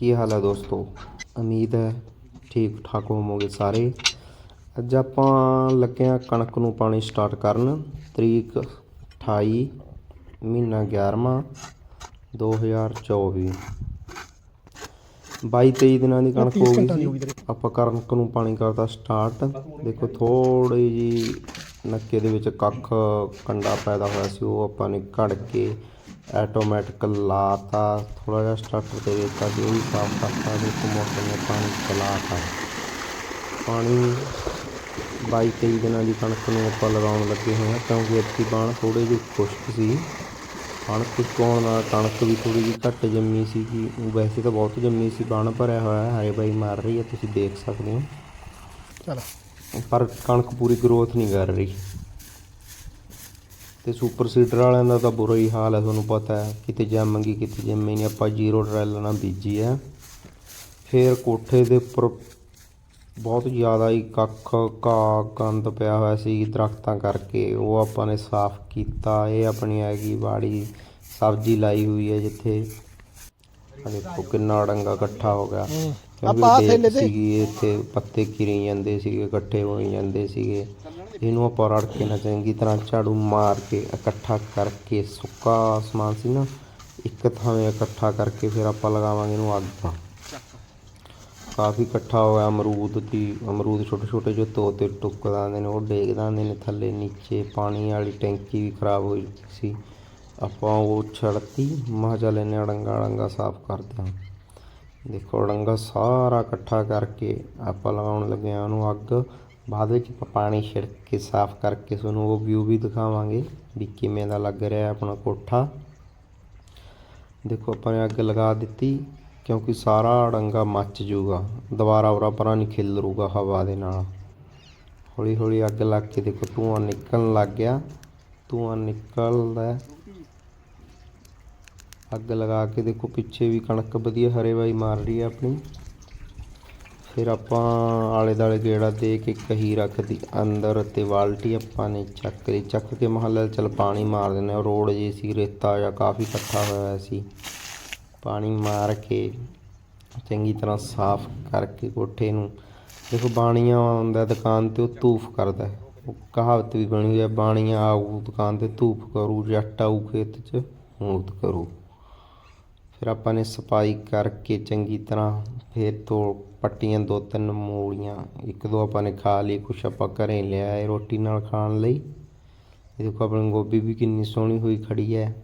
ਕੀ ਹਾਲ ਹੈ ਦੋਸਤੋ? ਉਮੀਦ ਹੈ ਠੀਕ ਠਾਕ ਹੋਵੋਗੇ ਸਾਰੇ। ਅੱਜ ਆਪਾਂ ਲੱਗੇ ਹਾਂ ਕਣਕ ਨੂੰ ਪਾਣੀ ਸਟਾਰਟ ਕਰਨ। ਤਰੀਕ 28 ਮਹੀਨਾ 11ਵਾਂ 2024 22 23 ਦਿਨਾਂ ਦੀ ਕਣਕ ਹੋ ਗਈ ਸੀ। ਆਪਾਂ ਕਣਕ ਨੂੰ ਪਾਣੀ ਕਰਤਾ ਸਟਾਰਟ ਦੇਖੋ ਥੋੜੀ ਜੀ ਨੱਕੇ ਦੇ ਵਿੱਚ ਕੱਖ ਕੰਡਾ ਪੈਦਾ ਹੋਇਆ ਸੀ, ਉਹ ਆਪਾਂ ਨੇ ਘੜ ਕੇ ਆਟੋਮੈਟਿਕ ਲਾਤਾ ਥੋੜਾ ਜਿਹਾ ਸਟਾਰਟਰ ਤੇ ਦਿੱਤਾ ਸੀ ਉਹ ਵੀ ਸਾਫ਼ ਕਰਤਾ ਦੇਖੋ ਮੋਟਰ ਨੇ ਪਾਣੀ ਚਲਾਤਾ। ਪਾਣੀ 22 23 ਦਿਨਾਂ ਦੀ ਕਣਕ ਨੂੰ ਆਪਾਂ ਲਗਾਉਣ ਲੱਗੇ ਹੋਏ ਹਾਂ ਕਿਉਂਕਿ ਇੱਥੇ ਬਾਣ ਥੋੜੇ ਜਿਹੇ ਖੁਸ਼ਕ ਸੀ। ਕਣਕ ਖੁਸ਼ਕ ਹੋਣ ਨਾਲ ਕਣਕ ਵੀ ਥੋੜੀ ਜਿਹੀ ਘੱਟ ਜੰਮੀ ਸੀ ਵੈਸੇ ਤਾਂ ਬਹੁਤ ਜੰਮੀ ਸੀ ਬਾਣ ਭਰਿਆ ਹੋਇਆ ਹੈ ਹਰੇ ਬਾਈ ਮਾਰ ਰਹੀ ਹੈ ਤੁਸੀਂ ਦੇਖ ਸਕਦੇ ਹੋ। ਚਲ। ਪਰ ਕਣਕ ਪੂਰੀ ਗਰੋਥ ਨਹੀਂ ਕਰ ਰਹੀ। ਤੇ ਸੁਪਰ ਸੀਡਰ ਵਾਲਿਆਂ ਦਾ ਤਾਂ ਬੁਰਾ ਹੀ ਹਾਲ ਹੈ, ਤੁਹਾਨੂੰ ਪਤਾ ਹੈ। ਕਿਤੇ ਜੰਮਗੀ ਕਿਤੇ ਜੰਮੇ ਨਹੀਂ। ਆਪਾਂ ਜ਼ੀਰੋ ਟਰੈਲ ਨਾਲ ਬੀਜੀ ਹੈ। ਫਿਰ ਕੋਠੇ ਦੇ ਉੱਪਰ ਬਹੁਤ ਜ਼ਿਆਦਾ ਹੀ ਕੱਖ, ਘਾਹ, ਗੰਦ ਪਿਆ ਹੋਇਆ ਸੀ ਦਰਖਤਾਂ ਕਰਕੇ। ਉਹ ਆਪਾਂ ਨੇ ਸਾਫ਼ ਕੀਤਾ। ਇਹ ਆਪਣੀ ਹੈਗੀ ਬਾੜੀ ਸਬਜ਼ੀ ਲਾਈ ਹੋਈ ਹੈ ਜਿੱਥੇ। ਦੇਖੋ ਕਿੰਨਾ ਡੰਗਾ ਇਕੱਠਾ ਹੋ ਗਿਆ। ਆਪਾਂ ਆਹ ਥੈਲੇ ਤੇ- ਸੀਗੀ ਇੱਥੇ ਪੱਤੇ ਕਿਰੀ ਜਾਂਦੇ ਸੀਗੇ ਇਕੱਠੇ ਹੋਈ ਜਾਂਦੇ ਸੀਗੇ। ਇਹਨੂੰ ਆਪਾਂ ਰੜ ਕੇ ਨਾ ਚੰਗੀ ਤਰ੍ਹਾਂ ਝਾੜੂ ਮਾਰ ਕੇ ਇਕੱਠਾ ਕਰਕੇ ਸੁੱਕਾ ਸਮਾਨ ਸੀ ਨਾ ਇੱਕ ਥਾਂ ਇਕੱਠਾ ਕਰਕੇ ਫਿਰ ਆਪਾਂ ਲਗਾਵਾਂਗੇ ਇਹਨੂੰ ਅੱਗ ਕਾਫੀ ਇਕੱਠਾ ਹੋਇਆ ਅਮਰੂਦ ਦੀ ਅਮਰੂਦ ਛੋਟੇ ਛੋਟੇ ਜੋ ਤੋਤੇ ਟੁੱਕਦਾ ਆਉਂਦੇ ਨੇ ਉਹ ਡੇਗਦਾ ਆਉਂਦੇ ਨੇ ਥੱਲੇ ਨੀਚੇ ਪਾਣੀ ਵਾਲੀ ਟੈਂਕੀ ਵੀ ਖਰਾਬ ਹੋਈ ਸੀ। ਆਪਾਂ ਉਹ ਛੜਤੀ ਮਹਾਂ ਚੱਲ ਇਹਨੇ ਅੜੰਗਾ ਅੜੰਗਾ ਸਾਫ਼ ਕਰਦੇ ਹਾਂ ਦੇਖੋ ਅੜੰਗਾ ਸਾਰਾ ਇਕੱਠਾ ਕਰਕੇ ਆਪਾਂ ਲਗਾਉਣ ਲੱਗੇ ਹਾਂ ਉਹਨੂੰ ਅੱਗ। ਬਾਅਦ ਵਿੱਚ ਪਾਣੀ ਛਿੜਕ ਕੇ, ਸਾਫ਼ ਕਰਕੇ ਤੁਹਾਨੂੰ ਉਹ ਵਿਊ ਵੀ ਦਿਖਾਵਾਂਗੇ ਵੀ ਕਿਵੇਂ ਦਾ ਲੱਗ ਰਿਹਾ ਆਪਣਾ ਕੋਠਾ। ਦੇਖੋ ਆਪਾਂ ਨੇ ਅੱਗ ਲਗਾ ਦਿੱਤੀ, ਕਿਉਂਕਿ ਸਾਰਾ ਅੜੰਗਾ ਮੱਚ ਜੂਗਾ ਦੁਬਾਰਾ ਉਰਾ ਪਰਾਂ ਨਹੀਂ ਖਿਲਰੂਗਾ ਹਵਾ ਦੇ ਨਾਲ। ਹੌਲੀ ਹੌਲੀ ਅੱਗ ਲੱਗ ਕੇ ਦੇਖੋ ਧੂੰਆਂ ਨਿਕਲਣ ਲੱਗ ਗਿਆ। ਧੂੰਆਂ ਨਿਕਲਦਾ ਅੱਗ ਲਗਾ ਕੇ ਦੇਖੋ ਪਿੱਛੇ ਵੀ ਕਣਕ ਵਧੀਆ ਹਰੇ ਬਾਈ ਮਾਰ ਰਹੀ ਹੈ ਆਪਣੀ। ਫਿਰ ਆਪਾਂ ਆਲੇ ਦਾਲੇ ਗੇੜਾ ਦੇ ਕੇ ਕਹੀ ਰੱਖਦੀ ਅੰਦਰ ਤੇ ਬਾਲਟੀ ਆਪਾਂ ਨੇ ਚੱਕ ਲਈ। ਚੱਕ ਕੇ ਮਹੱਲੇ ਚਲ ਪਾਣੀ ਮਾਰ ਦਿੰਦੇ ਹਾਂ। ਰੋਡ ਜੇ ਸੀ, ਰੇਤਾ ਜਾਂ ਕਾਫੀ ਇਕੱਠਾ ਹੋਇਆ ਸੀ। ਪਾਣੀ ਮਾਰ ਕੇ ਚੰਗੀ ਤਰ੍ਹਾਂ ਸਾਫ਼ ਕਰਕੇ ਕੋਠੇ ਨੂੰ ਦੇਖੋ ਬਾਣੀਆਂ ਆਉਂਦਾ ਦੁਕਾਨ ਤੇ ਉਹ ਧੂਫ ਕਰਦਾ ਹੈ। ਉਹ ਕਹਾਵਤ ਵੀ ਬਣੀ ਹੋਈ ਹੈ, ਬਾਣੀਆਂ ਆਊ ਦੁਕਾਨ ਤੇ ਧੂਫ ਕਰੂ, ਜੱਟ ਆਊ ਖੇਤ 'ਚ ਮੂਤ ਕਰੂ। ਫਿਰ ਆਪਾਂ ਨੇ ਸਫ਼ਾਈ ਕਰਕੇ ਚੰਗੀ ਤਰ੍ਹਾਂ ਫਿਰ ਤੋਂ ਪੱਟੀਆਂ ਦੋ ਤਿੰਨ ਮੂਲੀਆਂ, ਇੱਕ ਦੋ ਆਪਾਂ ਨੇ ਖਾ ਲਈ, ਕੁਛ ਆਪਾਂ ਘਰੇ ਲਿਆਏ ਰੋਟੀ ਨਾਲ ਖਾਣ ਲਈ। ਇਹ ਦੇਖੋ ਆਪਣੀ ਗੋਭੀ ਵੀ ਕਿੰਨੀ ਸੋਹਣੀ ਹੋਈ ਖੜੀ ਹੈ।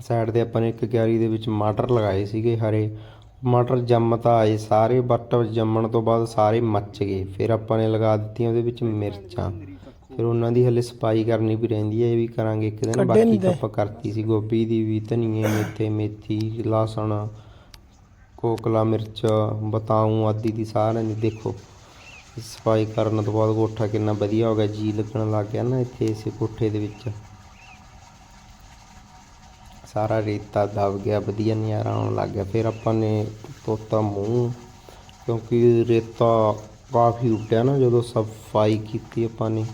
ਸਾਈਡ ਤੇ ਆਪਾਂ ਨੇ ਇੱਕ ਕਿਆਰੀ ਦੇ ਵਿੱਚ ਮਟਰ ਲਗਾਏ ਸੀਗੇ ਹਰੇ। ਮਟਰ ਜੰਮ ਤਾਂ ਆਏ, ਸਾਰੇ ਬਟ ਜੰਮਣ ਤੋਂ ਬਾਅਦ ਸਾਰੇ ਮੱਚ ਗਏ। ਫਿਰ ਆਪਾਂ ਨੇ ਲਗਾ ਦਿੱਤੀਆਂ ਉਹਦੇ ਵਿੱਚ ਮਿਰਚਾਂ। ਫਿਰ ਉਹਨਾਂ ਦੀ ਹਲੇ ਸਫ਼ਾਈ ਕਰਨੀ ਵੀ ਰਹਿੰਦੀ ਹੈ ਇਹ ਵੀ ਕਰਾਂਗੇ ਇੱਕ ਦਿਨ। ਕੱਢੇ ਬਾਕੀ ਨੀ ਤਾਂ ਦੇ। ਆਪਾਂ ਕਰਤੀ ਸੀ ਗੋਭੀ ਦੀ ਵੀ ਧਨੀਏ ਮੇਥੇ ਮੇਥੀ ਲਸਣ ਕੋਕਲਾ ਮਿਰਚ ਬਤਾਊ ਆਦਿ ਦੀ ਸਾਰਿਆਂ ਦੀ ਦੇਖੋ। ਸਫ਼ਾਈ ਕਰਨ ਤੋਂ ਬਾਅਦ ਕੋਠਾ ਕਿੰਨਾ ਵਧੀਆ ਹੋ ਗਿਆ ਜੀ ਲੱਗਣ ਲੱਗ ਗਿਆ ਨਾ ਇੱਥੇ ਇਸੇ ਕੋਠੇ ਦੇ ਵਿੱਚ। ਸਾਰਾ ਰੇਤਾ ਦਬ ਗਿਆ ਵਧੀਆ ਨਜ਼ਾਰਾ ਆਉਣ ਲੱਗ ਗਿਆ। ਫਿਰ ਆਪਾਂ ਨੇ ਧੋਤਾ ਮੂੰਹ ਕਿਉਂਕਿ ਰੇਤਾ ਕਾਫੀ ਉੱਡਿਆ ਨਾ ਜਦੋਂ ਸਫ਼ਾਈ ਕੀਤੀ ਆਪਾਂ ਨੇ।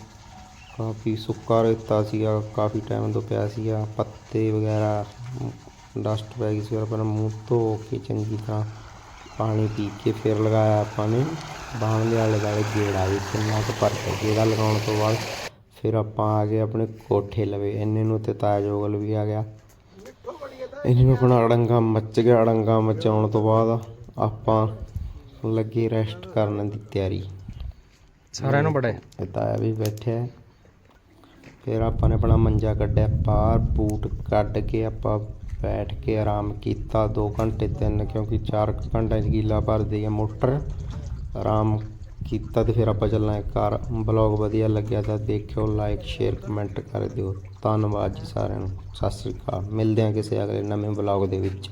ਕਾਫੀ ਸੁੱਕਾ ਰੇਤਾ ਸੀਗਾ ਕਾਫੀ ਟਾਈਮ ਤੋਂ ਪਿਆ ਸੀਗਾ ਪੱਤੇ ਵਗੈਰਾ ਡਸਟ ਪੈ ਗਈ ਸੀ ਨੇ ਮੂੰਹ ਧੋ ਕੇ ਚੰਗੀ ਤਰ੍ਹਾਂ ਪਾਣੀ ਪੀ ਕੇ ਫਿਰ ਲਗਾਇਆ ਆਪਾਂ ਨੇ ਬਾਣ ਦੇ ਆਲੇ ਦੁਆਲੇ ਗੇੜਾ ਵੀ ਕਿੰਨਾ ਕੁ ਭਰ ਕੇ ਗੇੜਾ ਲਗਾਉਣ ਤੋਂ ਬਾਅਦ ਫਿਰ ਆਪਾਂ ਆ ਗਏ ਆਪਣੇ ਕੋਠੇ ਲਵੇ ਇੰਨੇ ਨੂੰ ਤੇ ਤਾਜੋਗਲ ਵੀ ਆ ਗਿਆ। ਇਹਨਾਂ ਨੂੰ ਆਪਣਾ ਅੜੰਗਾ ਮੱਚ ਗਿਆ ਅੜੰਗਾ ਮਚਾਉਣ ਤੋਂ ਬਾਅਦ ਆਪਾਂ ਲੱਗੇ ਰੈਸਟ ਕਰਨ ਦੀ ਤਿਆਰੀ। ਸਾਰਿਆਂ ਨੂੰ ਬੜਾ। ਤਾਇਆ ਵੀ ਬੈਠਿਆ। ਫਿਰ ਆਪਾਂ ਨੇ ਆਪਣਾ ਮੰਜਾ ਕੱਢਿਆ, ਬਾਹਰ ਬੂਟ ਕੱਢ ਕੇ ਆਪਾਂ ਬੈਠ ਕੇ ਆਰਾਮ ਕੀਤਾ 2 ਘੰਟੇ ਤਿੰਨ, ਕਿਉਂਕਿ 4 ਘੰਟੇ 'ਚ ਗੀਲਾ ਭਰਦੀ ਹੈ ਮੋਟਰ। ਆਰਾਮ ਕੀਤਾ ਤੇ ਫਿਰ ਆਪਾਂ ਚੱਲਾਂਗੇ ਘਰ। ਬਲੌਗ ਵਧੀਆ ਲੱਗਿਆ ਤਾਂ ਦੇਖਿਓ ਲਾਈਕ ਸ਼ੇਅਰ ਕਮੈਂਟ ਕਰ ਦਿਓ। ਧੰਨਵਾਦ ਜੀ ਸਾਰਿਆਂ ਨੂੰ। ਸਤਿ ਸ੍ਰੀ ਅਕਾਲ। ਮਿਲਦੇ ਹਾਂ ਕਿਸੇ ਅਗਲੇ ਨਵੇਂ ਬਲੌਗ ਦੇ ਵਿੱਚ।